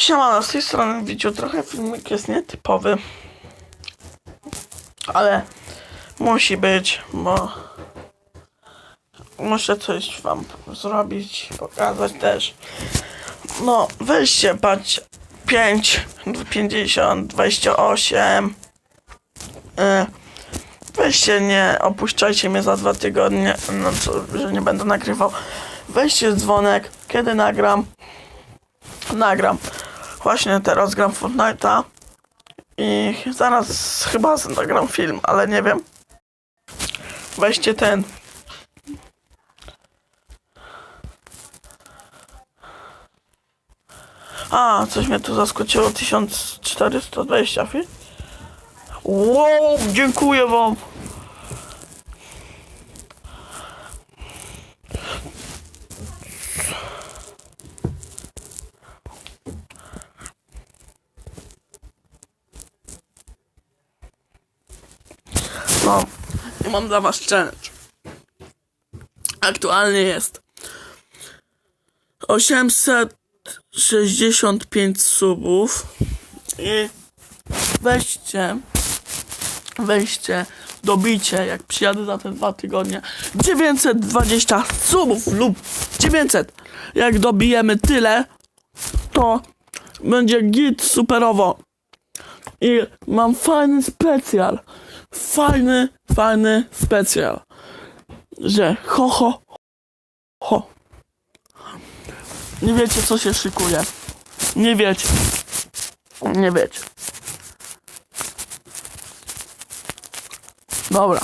Siemano, z tej strony widziu trochę filmik jest nietypowy. Ale musi być, bo muszę coś wam zrobić, pokazać też. No, weźcie, patrz, 5, 50, 28. E, Weźcie, nie opuszczajcie mnie za dwa tygodnie, no co, że nie będę nagrywał. Weźcie dzwonek, kiedy nagram. Nagram. Właśnie teraz gram Fortnite'a. I zaraz chyba nagram film, ale nie wiem. Weźcie ten. A, coś mnie tu zaskoczyło. 1420 film. Wow, dziękuję wam. No, i mam dla was challenge. Aktualnie jest 865 subów i weźcie, weźcie, dobicie, jak przyjadę za te dwa tygodnie, 920 subów lub 900. Jak dobijemy tyle, to będzie git superowo. I mam fajny specjal. Fajny, fajny specjal. Że ho, ho, ho. Nie wiecie, co się szykuje. Nie wiecie. Nie wiecie. Dobra.